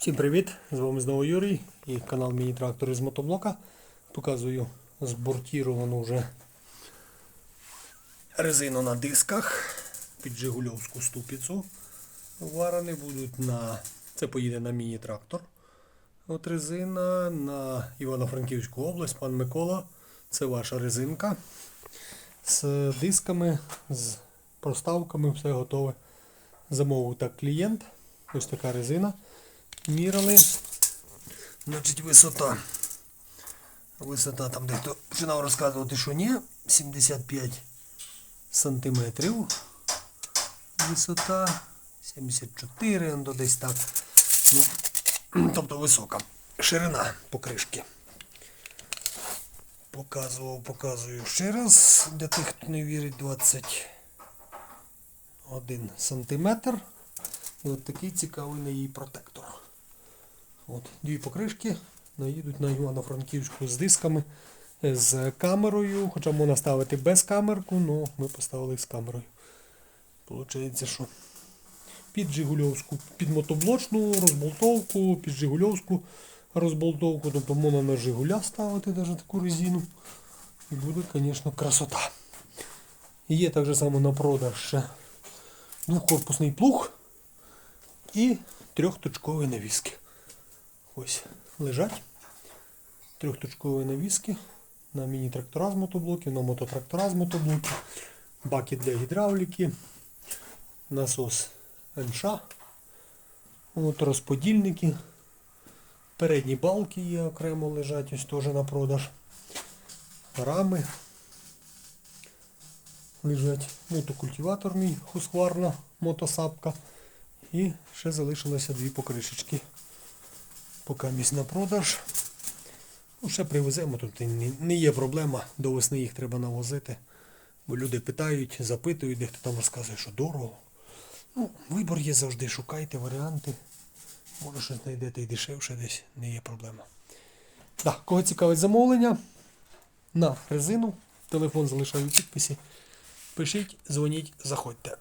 Всім привіт! З вами знову Юрій і канал Міні-трактор із мотоблока. Показую збортіровану вже резину на дисках під Жигульовську ступицю. Варені будуть на. Це поїде на міні-трактор. От резина на Івано-Франківську область, пан Микола. Це ваша резинка. З дисками, з проставками, все готове. Замовив так клієнт. Ось така резина. Мірили. Значить, висота. Висота там дехто починав розказувати, що ні. 75 сантиметрів. Висота 74, ну, десь так. Ну, тобто висока. Ширина покришки. Показував, показую ще раз. Для тих, хто не вірить, 21 сантиметр. І от такий цікавий на її протектор. От, дві покришки наїдуть на Івано-Франківську з дисками, е, з камерою. Хоча можна ставити без камерку, але ми поставили з камерою. Получається, що під Жигульовську, під мотоблочну розболтовку, під Жигульовську розболтовку, тобто можна на Жигуля ставити навіть таку резину. І буде, звісно, красота. Є так само на продаж ще двохкорпусний плуг і трьохточкові навіски. Ось лежать. Трьохточкові навіски на міні-трактора з мотоблоків, на мототрактора з мотоблоків, баки для гідравліки, насос НШ, розподільники, передні балки є окремо лежать, ось теж на продаж. Рами лежать. Мотокультиватор мій хускварна мотосапка. І ще залишилося дві покришечки. Поки місць на продаж. Ну, ще привеземо, тут не, є проблема, до весни їх треба навозити. Бо люди питають, запитують, дехто там розказує, що дорого. Ну, вибор є завжди, шукайте варіанти. Може щось знайдете і дешевше десь, не є проблема. Так, кого цікавить замовлення на резину, телефон залишаю у підписі. Пишіть, дзвоніть, заходьте.